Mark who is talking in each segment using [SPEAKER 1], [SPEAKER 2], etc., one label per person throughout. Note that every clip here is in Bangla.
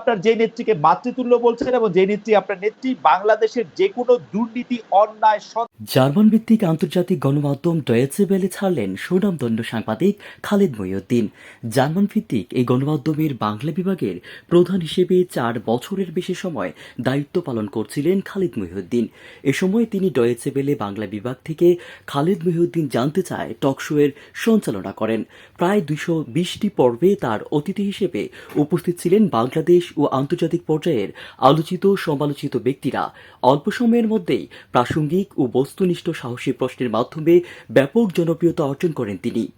[SPEAKER 1] আপনার যে নেত্রীকে মাতৃতুল্য বলছেন এবং যে নেত্রী আপনার নেত্রী, বাংলাদেশের যে কোনো দুর্নীতি, অন্যায়
[SPEAKER 2] জার্মান ভিত্তিক আন্তর্জাতিক গণমাধ্যম ডয়েচে বেলে ছাড়লেন সুনামদণ্ড সাংবাদিক খালেদ মহিউদ্দিন। জার্মান ভিত্তিক এই গণমাধ্যমের বাংলা বিভাগের প্রধান হিসেবে চার বছরের বেশি সময় দায়িত্ব পালন করছিলেন খালিদ মহিউদ্দিন। এ সময় তিনি ডয়েচে বেলে বাংলা বিভাগ থেকে খালিদ মহিউদ্দিন জানতে চায় টকশোয়ের সঞ্চালনা করেন। প্রায় দুশো বিশটি পর্বে তার অতিথি হিসেবে উপস্থিত ছিলেন বাংলাদেশ ও আন্তর্জাতিক পর্যায়ের আলোচিত সমালোচিত ব্যক্তিরা অল্প সময়ের মধ্যেই প্রাসঙ্গিক ও বস্তুনিষ্ঠ সাহসী প্রশ্নের মাধ্যমে ব্যাপক জনপ্রিয়তা অর্জন করেন তিনি।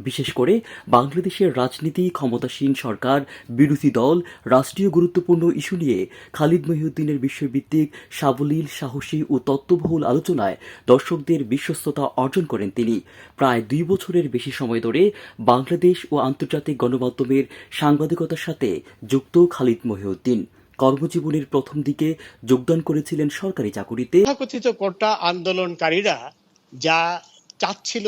[SPEAKER 2] বিশেষ করে বাংলাদেশের রাজনীতি, ক্ষমতাসীন সরকার, বিরোধী দল, রাষ্ট্রীয় গুরুত্বপূর্ণ ইস্যু নিয়ে খালিদ মহিউদ্দিনের বিশ্বভিত্তিক সাবলীল, সাহসী ও তত্ত্ববহুল আলোচনায় দর্শকদের বিশ্বস্ততা অর্জন করেন তিনি। প্রায় দুই বছরের বেশি সময় ধরে বাংলাদেশ ও আন্তর্জাতিক গণমাধ্যমের সাংবাদিকতার সাথে যুক্ত খালিদ মহিউদ্দিন। কর্মজীবনের প্রথম দিকে যোগদান করেছিলেন সরকারি চাকুরিতে।
[SPEAKER 3] আন্দোলনকারীরা যা চাচ্ছিল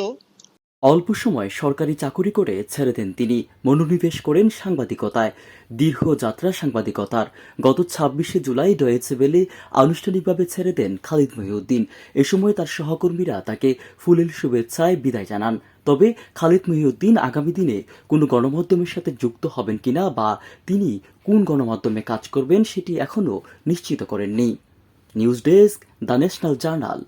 [SPEAKER 2] অল্প সময় সরকারি চাকুরি করে ছেড়ে দেন তিনি। মনোনিবেশ করেন সাংবাদিকতায়। দীর্ঘ যাত্রা সাংবাদিকতার। গত ছাব্বিশে জুলাই ডয়েছে বেলে আনুষ্ঠানিকভাবে ছেড়ে দেন খালিদ মহিউদ্দিন। এ সময় তার সহকর্মীরা তাকে ফুলের শুভেচ্ছায় বিদায় জানান। তবে খালিদ মহিউদ্দিন আগামী দিনে কোনো গণমাধ্যমের সাথে যুক্ত হবেন কিনা বা তিনি কোন গণমাধ্যমে কাজ করবেন সেটি এখনও নিশ্চিত করেননি। News desk the national journal.